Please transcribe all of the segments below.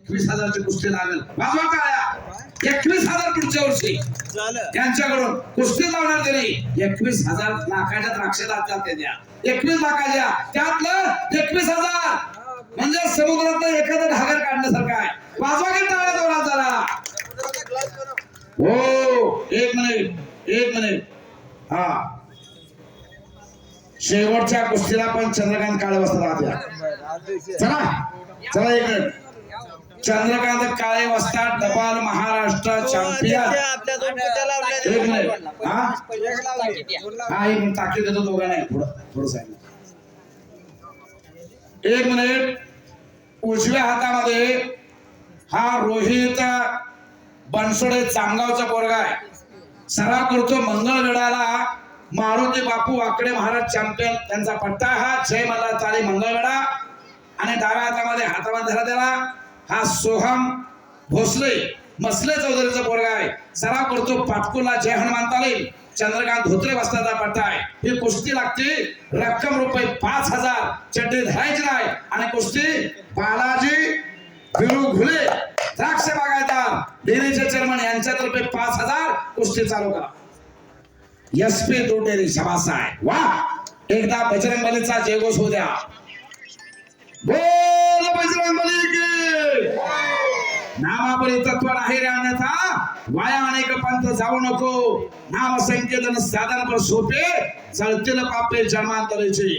एकवीस हजारची कुस्ती लागेल. वाजवा टाळ्या एकवीस हजार पुढच्या वर्षी. त्यांच्याकडून कुस्ती लावणार तरी एकवीस हजार लाखाच्या द्राक्षात जाते द्या एकवीस लाखाच्या त्यातलं एकवीस हजार. म्हणजे समुद्रातलं एखादं घागर काढण्यासारखं आहे. वाजवा की टाळ्या जोरात जरा. हो एक मिनिट एक मिनिट हा. शेवटच्या कुस्तीला पण चंद्रकांत काळे राहत्या चला चला एक मिनिट चंद्रकांत काळे वाजता डबाल महाराष्ट्र चॅम्पियन. एक मिनिट हा? हा एक मिनिट ताकीद देतो दोघांना पुढं थोडं साईड. एक मिनिट. उजव्या हातामध्ये हा रोहित बनसोडे चांगावचा पोरगा आहे. सराव करतो मंगळवेढाला मारुती बापू आकडे महाराज चॅम्पियन. त्यांचा पट्टा हा जय मला चाले मंगळवेढा आणि डाव्या हातामध्ये हातामध्ये धरा त्याला हा सोहम भोसले मसले चौधरीचा पोरगा आहे. सराव करतो पाटकुला जय हनुमान तालीम चंद्रकांत धोत्रे वस्ताचा पट्टा आहे. ही कुस्ती लागते. रक्कम रुपये पाच हजार. चड्डे धरायचे नाही. आणि कुस्ती बालाजी बिरू घुले द्राक्ष बागायदार डेरीचे चेअरमन यांच्यातर्फे पाच हजार कुस्ती चालू करा. एस पी दोटेरी शबास आहे. वा! एकदा बजरंग बलीचा जयघोष होऊ द्या. बोल! बजरंग नामापरी तत्व नाही रे वाया अनेक पंथ जाऊ नको. नाम संकेतन साधन पर सोपे. चळतील पापे जन्मांतरेचे.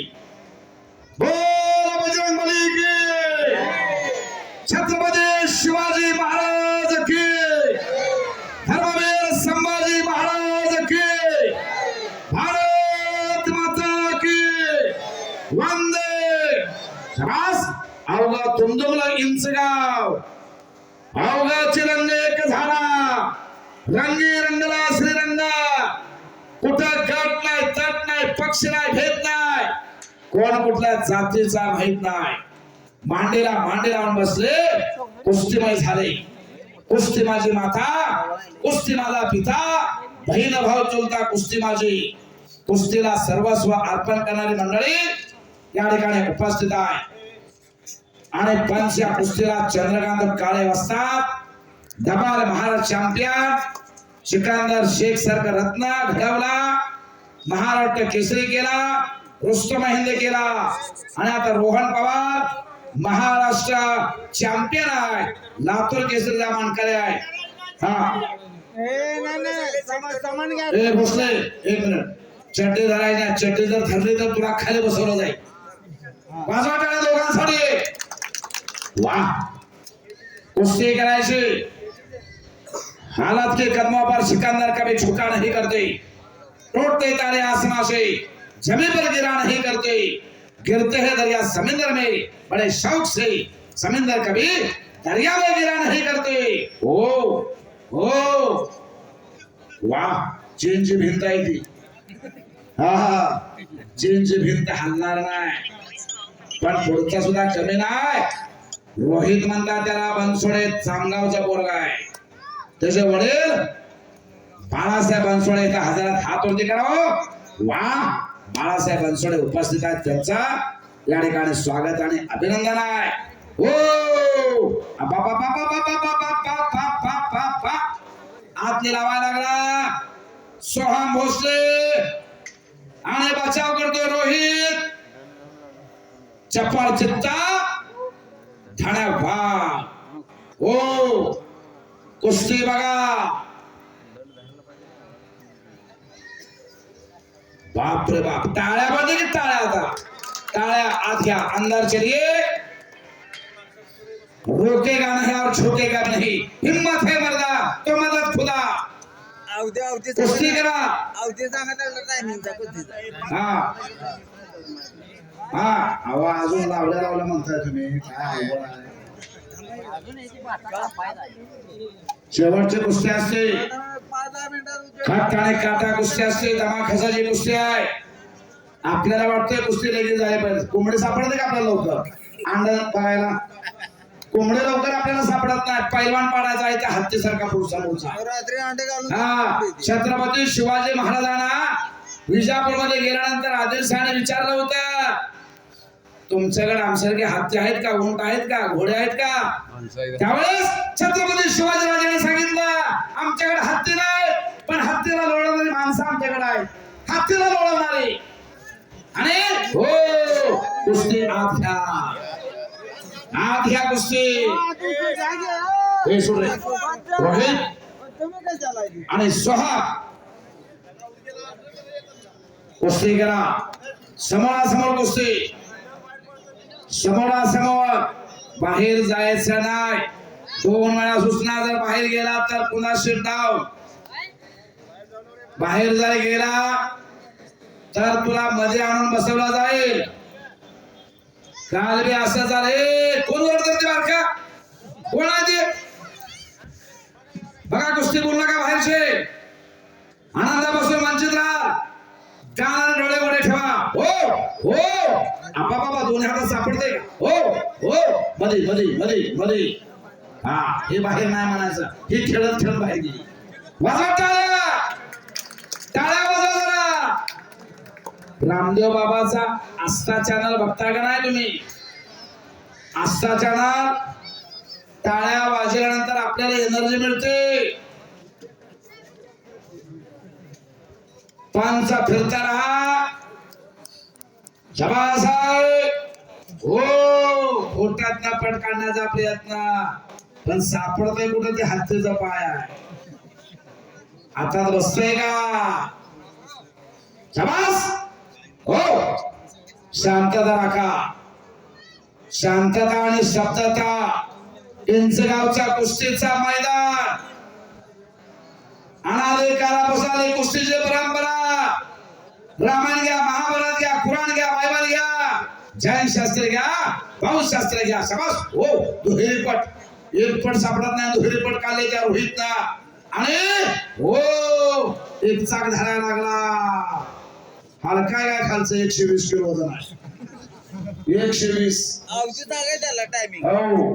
बोल बजरंग बली की छत्रपती शिवाजी महाराज की धर्मवीर संभाजी महाराज की भारत माता की वंदे शाबास अवघा तुंदुमला इंच गाव चिरंग एक झाला. रंगी रंगला श्रीरंगा. कुठं गट नाही तट नाही पक्ष नाही भेद नाही. कोण कुठल्या जातीचा माहीत नाही. मांडेला मांडे लावून बसले. कुस्तीमय झाले. कुस्ती माझी माता कुस्ती माझा पिता. बहीण भाव चुलता कुस्ती माझी. कुस्तीला सर्वस्व अर्पण करणारी मंडळी या ठिकाणी उपस्थित आहे. आणि पंच या कुस्तीला चंद्रकांत काळे वाजतात धबाल महाराज चॅम्पियन सिकंदर शेख सारखा रत्न घडवला महाराष्ट्र केसरी केला रुस्तम हिंद केला आणि आता रोहन पवार महाराष्ट्र चॅम्पियन आहे. लातूर केसरीचा मानकरी आहे. हा. ए, नाही, नाही, समान- समान घ्या. ए भोसले एक मिनिट. चड्डी धरायची नाही. चड्डी जर धरली तर तुला खाली बसवलं जाईल. वाजवा टाळ्या दोघांसाठी वा कुस्ती हालत के कदमों पर सिकंदर कभी झुका नहीं करते। टूटते तारे आसमां से ज़मीन पर गिरा नहीं करते। गिरते हैं दरिया समुद्र में, बड़े शौक से। समुद्र कभी दरिया में गिरा नहीं करते। ओ ओ। वाह चीनची भिंत आहे ती। हा हा चीनची भिंत हलणार नाही। पण पुढचा सुद्धा कमी नाही रोहित म्हणतात त्याला बनसोडे चामगावचा पोरगा आहे त्याचे वडील बाळासाहेब बनसोडे एका हजारात हात वरती करावं वा बाळासाहेब बनसोडे उपस्थित आहेत त्यांचा या ठिकाणी स्वागत आणि अभिनंदन आहे हो बाबा बाबा बाबा आतली लावायला लागला सोहम भोसले आणि बचाव करतो रोहित चप्पल चित्ता ठाण्या वा हो कुस्ती बघा बाप रे बाप टाळ्या बंद की टाळ्या आता. टाळ्या आत घ्या अंदर चलिए. रोकेगा नहीं और झुकेगा नहीं? हिम्मत है मर्दा तो मदद खुदा. कुस्ती सांगा करा. हा। हा अहो अजून लावल्या लावल्या म्हणताय तुम्ही. काय. शेवटची कुस्ती असते खट आणि काटा कुस्ती असते दमा खसाची कुस्ती आहे. आपल्याला वाटतंय कुस्ती लगेच झाली पाहिजे कोंबडी सापडते का आपल्याला लवकर? अंड बघायला कोंबडे लवकर आपल्याला सापडत नाही. पैलवान पाडायचा आहे त्या हत्तीसारखा पुढचा पुढचा. रात्री अंडे घालून हा छत्रपती शिवाजी महाराजांना विजापूरमध्ये गेल्यानंतर आदिलशहाने विचारलं होतं तुमच्याकडे आमच्यासारखे हत्ती आहेत का? उंट आहेत का? घोडे आहेत का? त्यावेळेस छत्रपती शिवाजीराजांनी सांगितलं आमच्याकडे हत्ती नाही पण हत्तीला लोळवणारी माणसं आमच्याकडे आहेत. हत्तीला लोळवणारी आणि हो कुस्ती आत घ्या. आत घ्या कुस्ती. हे सोड रे. रोहित. आणि सोहा कुस्ती करा. समोरासमोर कुस्ती. समोरासमोर बाहेर जायचं नाही. दोन वेळा सूचना जर बाहेर गेला तर पुन्हा शिरडाव बाहेर जर गेला तर तुला मध्ये आणून बसवला जाईल. काल बी असं झालं. कोण वर करते बारका? कोण आहे ते? बघा कुस्ती बोलू नका बाहेरचे. आनंदापासून वंचित राहा कानाने डोळे गोडे ठेवा. हो हो. दोन्ही हो हो मध्ये मध्ये मध्ये मध्ये हा हे बाहेर नाही म्हणायचं. हे खेळत खेळत बाहेर गेली. वाजवा टाळ्या! टाळ्या वाजवा जरा! रामदेव बाबाचा आस्था चॅनल बघता का नाही तुम्ही? आस्था चॅनल टाळ्या वाजल्यानंतर आपल्याला एनर्जी मिळते. पानचा फिरता राहा. शाबास आहे. हो पोटात पट काढण्याचा प्रयत्न पण सापडतंय कुठं ते हत्तीचा पाय आहे. हातात बसतोय का? हो. शांतता राखा. शांतता आणि शब्दता इंचगावच्या कुस्तीचा मैदान. अनादे काला बसाले कुस्तीचे परंपरा. रामायण जैन शास्त्र घ्या बौद्ध शास्त्र घ्या समाज हो दुहेरी पट एक पट सापडत नाही दुहेरी पट काढले त्या रोहित आणि हो एक चाक धरायला लागला. हलका काय खालचं एकशे वीस किलो वजन आहे. एकशे वीस. त्याला टायमिंग हो.